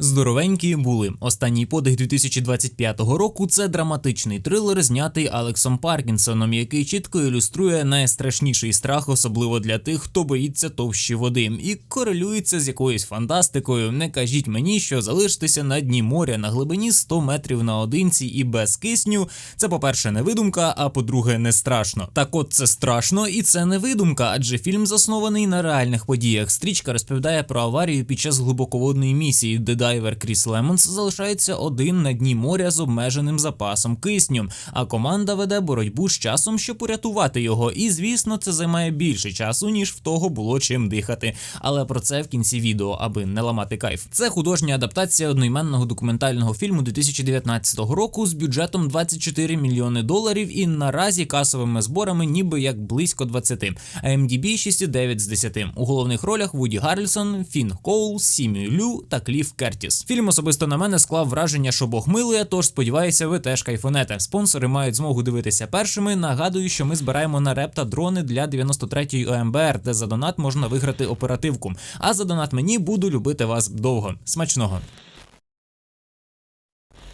Здоровенькі були. Останній подих 2025 року це драматичний трилер, знятий Алексом Паркінсоном, який чітко ілюструє найстрашніший страх, особливо для тих, хто боїться товщі води, і корелюється з якоюсь фантастикою. Не кажіть мені, що залишитися на дні моря на глибині 100 метрів наодинці і без кисню. Це, по-перше, не видумка, а по-друге, не страшно. Так от це страшно, і це не видумка, адже фільм заснований на реальних подіях. Стрічка розповідає про аварію під час глибоководної місії, де дайвер Кріс Лемонс залишається один на дні моря з обмеженим запасом кисню, а команда веде боротьбу з часом, щоб урятувати його. І звісно, це займає більше часу, ніж в того було чим дихати. Але про це в кінці відео, аби не ламати кайф. Це художня адаптація одноіменного документального фільму 2019 року з бюджетом 24 мільйони доларів і наразі касовими зборами ніби як близько 20. IMDb 6,9 з 10. У головних ролях Вуді Гаррельсон, Фін Коул, Сімі Лю та Кліф Кертіс. Фільм особисто на мене склав враження, що Бог милує, тож сподіваюся, ви теж кайфонете. Спонсори мають змогу дивитися першими. Нагадую, що ми збираємо на репта дрони для 93-ї ОМБР, де за донат можна виграти оперативку. А за донат мені буду любити вас довго. Смачного!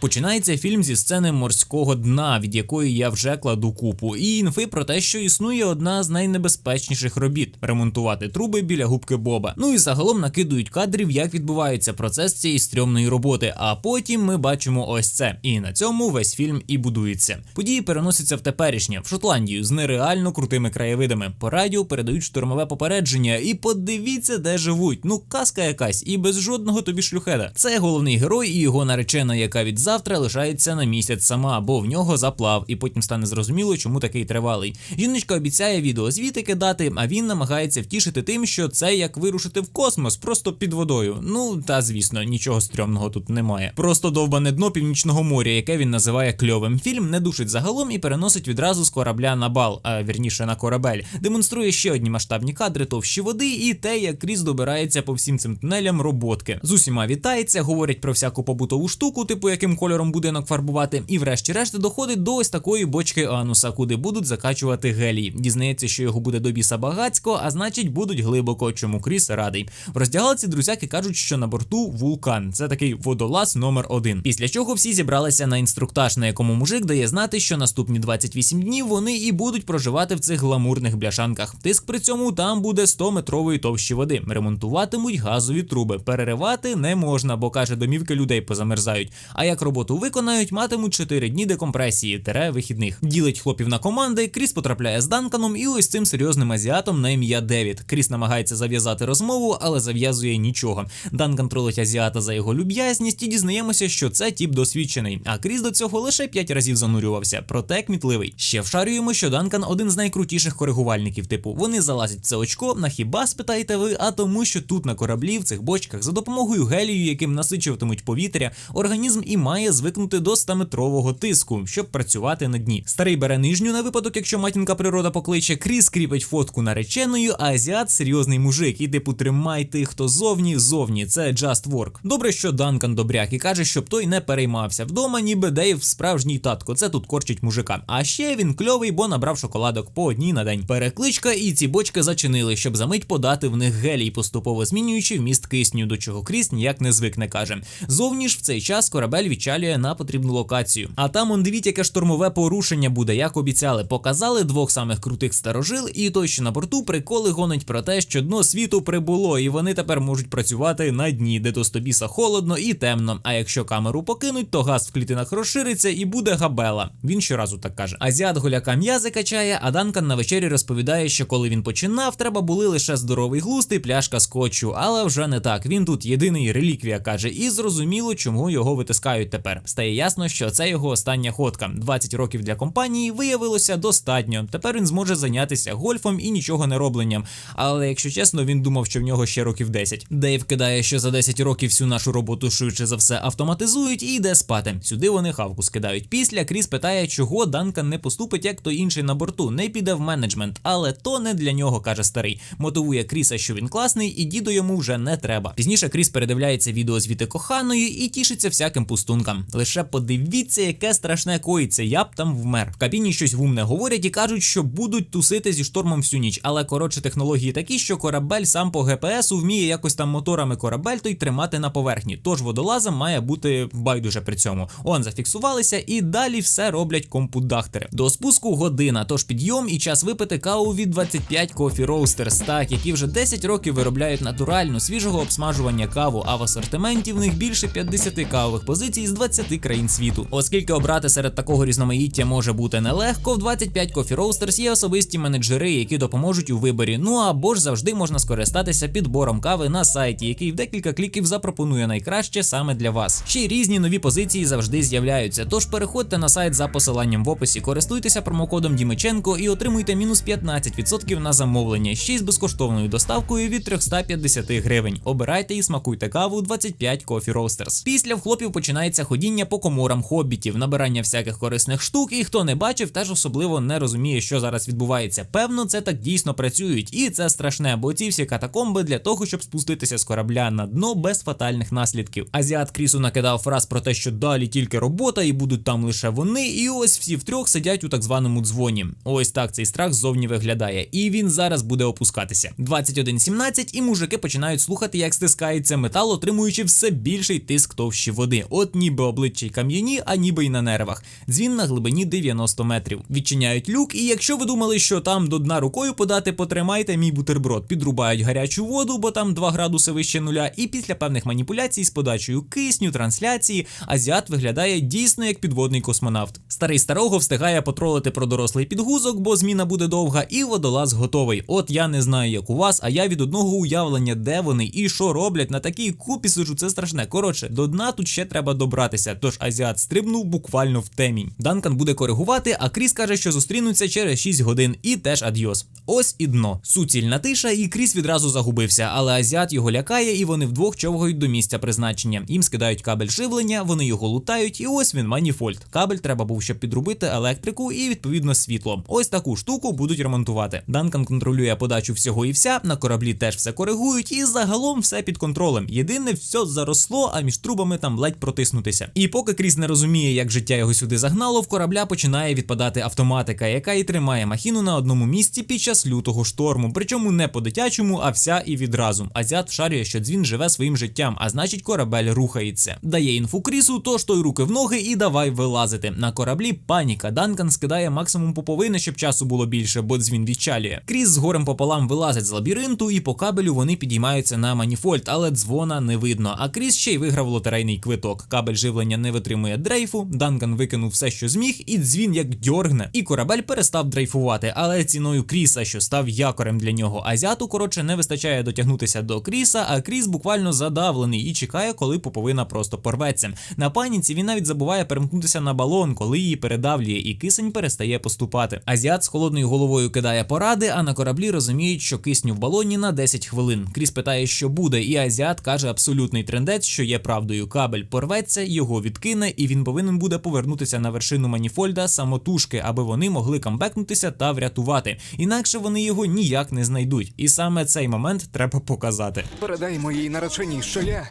Починається фільм зі сцени морського дна, від якої я вже кладу купу, і інфи про те, що існує одна з найнебезпечніших робіт ремонтувати труби біля губки Боба. Ну і загалом накидують кадрів, як відбувається процес цієї стрьомної роботи. А потім ми бачимо ось це. І на цьому весь фільм і будується. Події переносяться в теперішнє в Шотландію з нереально крутими краєвидами. По радіо передають штурмове попередження. І подивіться, де живуть. Ну казка якась, і без жодного тобі шлюхеда. Це головний герой і його наречена, яка від завтра лишається на місяць сама, бо в нього заплав, і потім стане зрозуміло, чому такий тривалий. Жіночка обіцяє відеозвіти кидати, а він намагається втішити тим, що це як вирушити в космос, просто під водою. Ну та звісно, нічого стрьомного тут немає. Просто довбане дно північного моря, яке він називає кльовим. Фільм не душить загалом і переносить відразу з корабля на бал, а вірніше на корабель. Демонструє ще одні масштабні кадри товщі води і те, як Кріс добирається по всім цим тунелям роботки. З усіма вітається, говорять про всяку побутову штуку, типу яким кольором будинок фарбувати, і врешті-решт доходить до ось такої бочки ануса, куди будуть закачувати гелій. Дізнається, що його буде до біса багацько, а значить будуть глибоко. Чому Кріс радий. В роздягалці друзяки кажуть, що на борту вулкан. Це такий водолаз номер один. Після чого всі зібралися на інструктаж, на якому мужик дає знати, що наступні 28 днів вони і будуть проживати в цих гламурних бляшанках. Тиск при цьому там буде 100 метрової товщі води. Ремонтуватимуть газові труби. Переривати не можна, бо каже, домівки людей позамерзають. А як роботу виконають, матимуть 4 дні декомпресії, тере вихідних. Ділить хлопів на команди. Кріс потрапляє з Данканом і ось цим серйозним азіатом на ім'я Девід. Кріс намагається зав'язати розмову, але зав'язує нічого. Данкан тролить азіата за його люб'язність і дізнаємося, що це тіп досвідчений. А Кріс до цього лише 5 разів занурювався, проте кмітливий. Ще вшарюємо, що Данкан один з найкрутіших коригувальників. Типу, вони залазять в це очко. На хіба спитаєте ви? А тому, що тут на кораблі в цих бочках за допомогою гелію, яким насичуватимуть повітря, організм і має звикнути до 100-метрового тиску, щоб працювати на дні. Старий бере нижню на випадок, якщо матінка природа покличе, Кріс кріпить фотку нареченою, а азіат серйозний мужик. І типу тримай тих, хто зовні, зовні. Це just work. Добре, що Данкан добряк і каже, щоб той не переймався. Вдома, ніби Дейв справжній татко. Це тут корчить мужика. А ще він кльовий, бо набрав шоколадок по одній на день. Перекличка, і ці бочки зачинили, щоб за мить подати в них гелій, поступово змінюючи вміст кисню, до чого Кріс ніяк не звикне каже. Зовні ж в цей час корабель відчалює на потрібну локацію. А там он дивіть, яке штурмове порушення буде, як обіцяли. Показали двох самих крутих старожил, і той, що на борту приколи гонить про те, що дно світу прибуло, і вони тепер можуть працювати на дні, де до стобіса холодно і темно. А якщо камеру покинуть, то газ в клітинах розшириться і буде габела. Він щоразу так каже. Азіат голяка м'язи качає, а Данкан на вечері розповідає, що коли він починав, треба були лише здоровий глуст і пляшка скотчу, але вже не так. Він тут єдиний реліквія каже, і зрозуміло, чому його витискають тепер. Стає ясно, що це його остання ходка. 20 років для компанії виявилося достатньо. Тепер він зможе зайнятися гольфом і нічого не робленням. Але якщо чесно, він думав, що в нього ще років 10. Дейв кидає, що за 10 років всю нашу роботу швидше за все автоматизують і йде спати. Сюди вони хавку скидають. Після Кріс питає, чого Данкан не поступить, як той інший на борту, не піде в менеджмент, але то не для нього, каже старий. Мотивує Кріса, що він класний, і діду йому вже не треба. Пізніше Кріс передивляється відео звіти коханої і тішиться всяким пустункам обладункам. Лише подивіться, яке страшне коїться. Я б там вмер. В кабіні щось вумне говорять і кажуть, що будуть тусити зі штормом всю ніч. Але коротше технології такі, що корабель сам по ГПСу вміє якось там моторами корабель той тримати на поверхні. Тож водолазам має бути байдуже при цьому. Он зафіксувалися і далі все роблять компудахтери. До спуску година, тож підйом і час випити каву від 25 Coffee Roasters, так, які вже 10 років виробляють натуральну свіжого обсмажування каву, а в асортименті в них більше 50 кавових позицій з 20 країн світу. Оскільки обрати серед такого різноманіття може бути нелегко, в 25 Coffee Roasters є особисті менеджери, які допоможуть у виборі. Ну або ж завжди можна скористатися підбором кави на сайті, який в декілька кліків запропонує найкраще саме для вас. Ще й різні нові позиції завжди з'являються. Тож переходьте на сайт за посиланням в описі, користуйтеся промокодом Дімиченко і отримуйте мінус 15% на замовлення, ще й з безкоштовною доставкою від 350 гривень. Обирайте і смакуйте каву 25 Coffee Roasters. Після в хлопів починається ходіння по коморам хобітів, набирання всяких корисних штук, і хто не бачив, теж особливо не розуміє, що зараз відбувається. Певно, це так дійсно працюють, і це страшне, бо ці всі катакомби для того, щоб спуститися з корабля на дно без фатальних наслідків. Азіат Крісу накидав фраз про те, що далі тільки робота, і будуть там лише вони. І ось всі втрьох сидять у так званому дзвоні. Ось так цей страх ззовні виглядає, і він зараз буде опускатися. 21.17 і мужики починають слухати, як стискається метал, отримуючи все більший тиск товщі води. От ніби обличчя й кам'яні, а ніби й на нервах. Дзвін на глибині 90 метрів. Відчиняють люк, і якщо ви думали, що там до дна рукою подати, потримайте мій бутерброд. Підрубають гарячу воду, бо там 2 градуси вище нуля. І після певних маніпуляцій з подачею кисню, трансляції, азіат виглядає дійсно як підводний космонавт. Старий старого встигає потролити про дорослий підгузок, бо зміна буде довга, і водолаз готовий. От я не знаю, як у вас, а я від одного уявлення, де вони і що роблять на такій купі сижу, це страшне. Коротше, до дна тут ще треба добратися. Тож азіат стрибнув буквально в темінь. Данкан буде коригувати, а Кріс каже, що зустрінуться через 6 годин, і теж адьос. Ось і дно. Суцільна тиша, і Кріс відразу загубився, але азіат його лякає, і вони вдвох човгають до місця призначення. Їм скидають кабель живлення, вони його лутають, і ось він маніфольд. Кабель треба був, щоб підробити електрику і відповідно світло. Ось таку штуку будуть ремонтувати. Данкан контролює подачу всього і вся. На кораблі теж все коригують, і загалом все під контролем. Єдине, все заросло, а між трубами там ледь протиснутися. І поки Кріс не розуміє, як життя його сюди загнало, в корабля починає відпадати автоматика, яка і тримає махіну на одному місці під час лютого шторму. Причому не по дитячому, а вся і відразу. Азіат вшарює, що дзвін живе своїм життям, а значить корабель рухається. Дає інфу Крісу, тож той руки в ноги і давай вилазити. На кораблі паніка. Данкан скидає максимум поповини, щоб часу було більше, бо дзвін відчалює. Кріс з горем пополам вилазить з лабіринту, і по кабелю вони підіймаються на маніфольд, але дзвона не видно. А Кріс ще й виграв лотерейний квиток. Кабель живлення не витримує дрейфу. Данкан викинув все, що зміг, і дзвін як дьоргне. І корабель перестав дрейфувати, але ціною Кріса, що став якорем для нього. Азіату, коротше, не вистачає дотягнутися до Кріса, а Кріс буквально задавлений і чекає, коли поповина просто порветься. На паніці він навіть забуває перемкнутися на балон, коли її передавлює, і кисень перестає поступати. Азіат з холодною головою кидає поради, а на кораблі розуміють, що кисню в балоні на 10 хвилин. Кріс питає, що буде, і Азіат каже абсолютний трендець, що є правдою. Кабель порветься, його відкине, і він повинен буде повернутися на вершину маніфольда самотужки, аби вони могли камбекнутися та врятувати. Інакше вони його ніяк не знайдуть. І саме цей момент треба показати. Передай моїй нареченій, що я.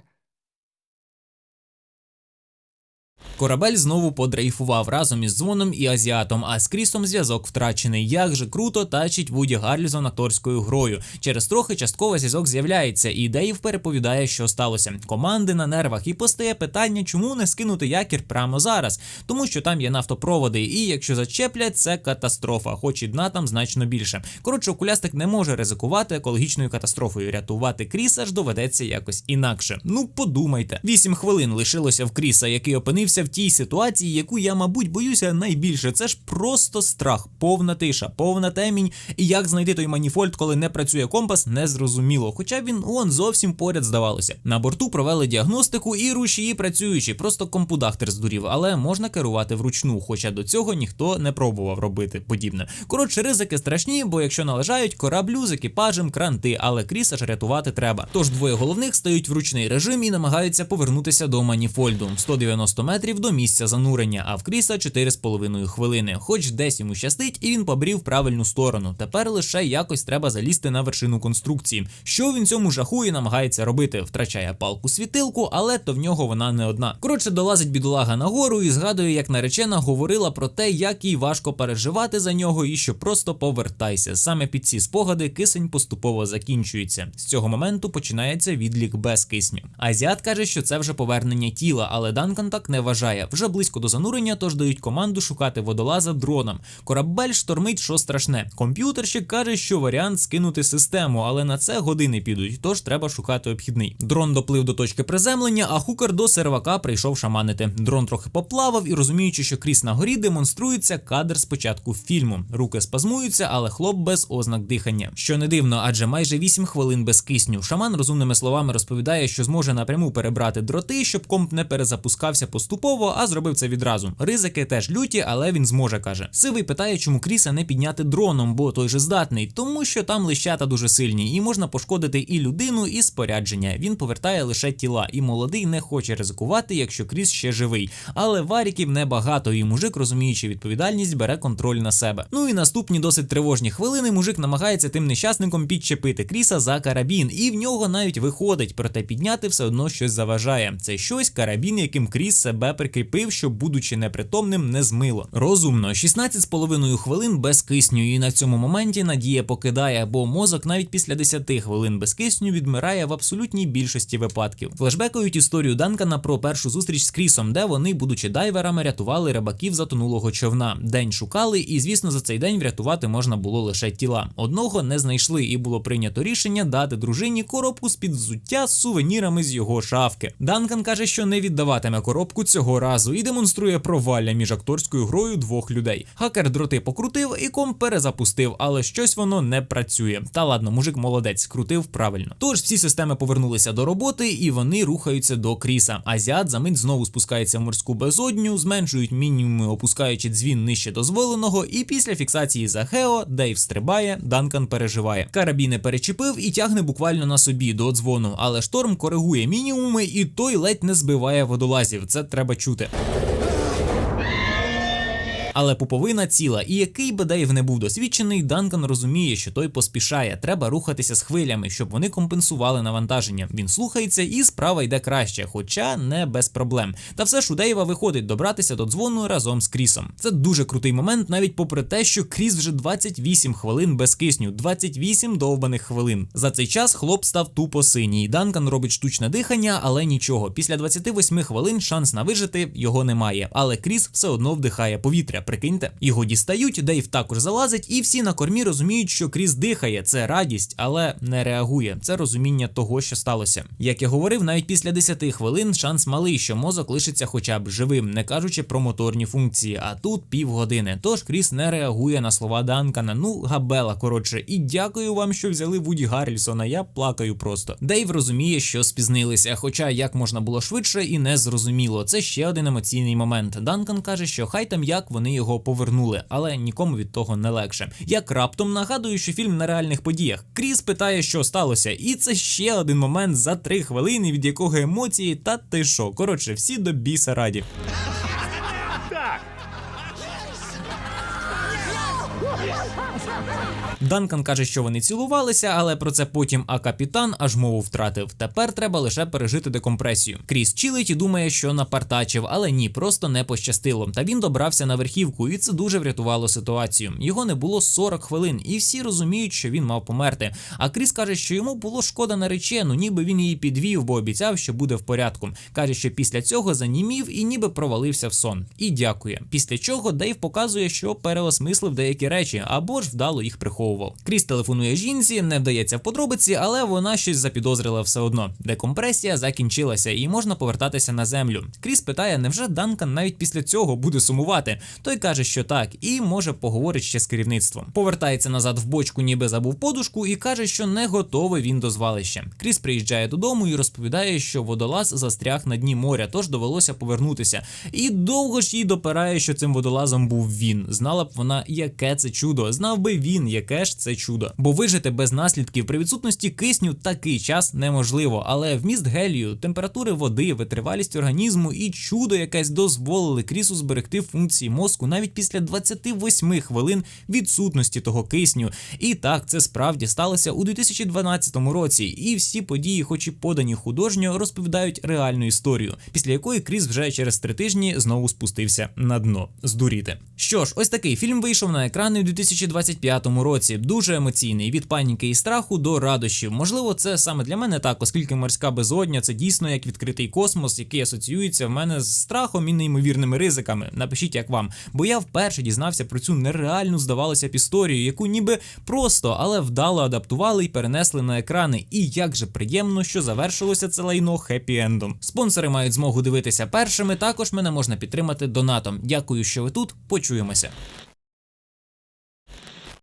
Корабель знову подрейфував разом із дзвоном і азіатом, а з Крісом зв'язок втрачений. Як же круто тачить Вуді Гарлізон акторською грою. Через трохи частково зв'язок з'являється, і Дейв переповідає, що сталося. Команди на нервах, і постає питання, чому не скинути якір прямо зараз, тому що там є нафтопроводи, і якщо зачеплять, це катастрофа, хоч і дна там значно більше. Коротше, окулястик не може ризикувати екологічною катастрофою. Рятувати Кріса ж доведеться якось інакше. Ну подумайте, вісім хвилин лишилося в Кріса, який опинився в тій ситуації, яку я, мабуть, боюся найбільше. Це ж просто страх, повна тиша, повна темінь. І як знайти той маніфольд, коли не працює компас, незрозуміло. Хоча він он зовсім поряд здавалося. На борту провели діагностику і рушії працюючі, просто компудахтер здурів, але можна керувати вручну, хоча до цього ніхто не пробував робити подібне. Коротше, ризики страшні, бо якщо належають кораблю з екіпажем, кранти, але Кріса ж рятувати треба. Тож двоє головних стають в ручний режим і намагаються повернутися до маніфольду. 190 метрів до місця занурення, а в Кріса 4,5 хвилини. Хоч десь йому щастить, і він побрів правильну сторону. Тепер лише якось треба залізти на вершину конструкції. Що він цьому жаху і намагається робити? Втрачає палку світилку, але то в нього вона не одна. Коротше, долазить бідолага нагору і згадує, як наречена говорила про те, як їй важко переживати за нього, і що просто повертайся. Саме під ці спогади кисень поступово закінчується. З цього моменту починається відлік без кисню. Азіат каже, що це вже повернення тіла, але Данкан так не вважає. Вже близько до занурення, тож дають команду шукати водолаза дроном. Корабель штормить, що страшне. Комп'ютерщик каже, що варіант скинути систему, але на це години підуть, тож треба шукати обхідний. Дрон доплив до точки приземлення, а хукер до сервака прийшов шаманити. Дрон трохи поплавав і розуміючи, що кріс на горі демонструється кадр з початку фільму. Руки спазмуються, але хлоп без ознак дихання. Що не дивно, адже майже 8 хвилин без кисню. Шаман розумними словами розповідає, що зможе напряму перебрати дроти, щоб комп не перезапускався поступово, а зробив це відразу. Ризики теж люті, але він зможе, каже. Сивий питає, чому Кріса не підняти дроном, бо той же здатний, тому що там лищата дуже сильні, і можна пошкодити і людину, і спорядження. Він повертає лише тіла, і молодий не хоче ризикувати, якщо Кріс ще живий. Але варіків небагато, і мужик, розуміючи відповідальність, бере контроль на себе. Ну і наступні досить тривожні хвилини. Мужик намагається тим нещасником підчепити Кріса за карабін, і в нього навіть виходить, проте підняти все одно щось заважає. Це щось карабін, яким Кріс себе прикріпив, щоб, будучи непритомним, не змило. Розумно, 16,5 хвилин без кисню, і на цьому моменті надія покидає, бо мозок навіть після 10 хвилин без кисню відмирає в абсолютній більшості випадків. Флешбекують історію Данкана про першу зустріч з Крісом, де вони, будучи дайверами, рятували рибаків затонулого човна. День шукали, і звісно, за цей день врятувати можна було лише тіла. Одного не знайшли, і було прийнято рішення дати дружині коробку з під взуття з сувенірами з його шафки. Данкан каже, що не віддаватиме коробку цього разу і демонструє провалля між акторською грою двох людей. Хакер дроти покрутив і комп перезапустив, але щось воно не працює. Та ладно, мужик молодець, крутив правильно. Тож всі системи повернулися до роботи і вони рухаються до Кріса. Азіат за мить знову спускається в морську безодню, зменшують мінімуми, опускаючи дзвін нижче дозволеного. І після фіксації за Гео Дейв стрибає, Данкан переживає. Карабіни перечепив і тягне буквально на собі до дзвону, але шторм коригує мінімуми, і той ледь не збиває водолазів. Це треба чути. Але пуповина ціла, і який би Дейв не був досвідчений, Данкан розуміє, що той поспішає. Треба рухатися з хвилями, щоб вони компенсували навантаження. Він слухається, і справа йде краще, хоча не без проблем. Та все ж у Дейва виходить добратися до дзвону разом з Крісом. Це дуже крутий момент, навіть попри те, що Кріс вже 28 хвилин без кисню, 28 довбаних хвилин. За цей час хлоп став тупо синій. Данкан робить штучне дихання, але нічого. Після 28 хвилин шанс на вижити його немає. Але Кріс все одно вдихає повітря. Прикиньте, його дістають, Дейв також залазить, і всі на кормі розуміють, що Кріс дихає. Це радість, але не реагує. Це розуміння того, що сталося. Як я говорив, навіть після 10 хвилин шанс малий, що мозок лишиться хоча б живим, не кажучи про моторні функції. А тут півгодини. Тож Кріс не реагує на слова Данкана. Ну, габела, коротше, і дякую вам, що взяли Вуді Гаррільсона. Я плакаю просто. Дейв розуміє, що спізнилися. Хоча як можна було швидше і не зрозуміло. Це ще один емоційний момент. Данкан каже, що хай там як вони його повернули, але нікому від того не легше. Як раптом нагадую, що фільм на реальних подіях. Кріс питає, що сталося, і це ще один момент за три хвилини, від якого емоції та ти що. Коротше, всі до біса раді. Данкан каже, що вони цілувалися, але про це потім, а капітан аж мову втратив. Тепер треба лише пережити декомпресію. Кріс чилить і думає, що напартачив, але ні, просто не пощастило. Та він добрався на верхівку, і це дуже врятувало ситуацію. Його не було 40 хвилин, і всі розуміють, що він мав померти. А Кріс каже, що йому було шкода наречену, ніби він її підвів, бо обіцяв, що буде в порядку. Каже, що після цього занімів і ніби провалився в сон. І дякує. Після чого Дейв показує, що переосмислив деякі речі або ж вдало їх приховував. Кріс телефонує жінці, не вдається в подробиці, але вона щось запідозрила все одно. Декомпресія закінчилася і можна повертатися на землю. Кріс питає, невже Данкан навіть після цього буде сумувати? Той каже, що так, і може поговорить ще з керівництвом. Повертається назад в бочку, ніби забув подушку, і каже, що не готовий він до звалища. Кріс приїжджає додому і розповідає, що водолаз застряг на дні моря, тож довелося повернутися. І довго ж їй допирає, що цим водолазом був він. Знала б вона, яке це чудо. Знав би він, яке теж це чудо. Бо вижити без наслідків при відсутності кисню такий час неможливо. Але вміст гелію, температури води, витривалість організму і чудо якесь дозволили Крісу зберегти функції мозку навіть після 28 хвилин відсутності того кисню. І так це справді сталося у 2012 році. І всі події, хоч і подані художньо, розповідають реальну історію, після якої Кріс вже через три тижні знову спустився на дно. Здуріти. Що ж, ось такий фільм вийшов на екрани у 2025 році. Дуже емоційний від паніки і страху до радощів. Можливо, це саме для мене так, оскільки морська безодня це дійсно як відкритий космос, який асоціюється в мене з страхом і неймовірними ризиками. Напишіть, як вам, бо я вперше дізнався про цю нереальну, здавалося б, історію, яку ніби просто, але вдало адаптували і перенесли на екрани. І як же приємно, що завершилося це лайно хеппі-ендом. Спонсори мають змогу дивитися першими. Також мене можна підтримати донатом. Дякую, що ви тут. Почуємося.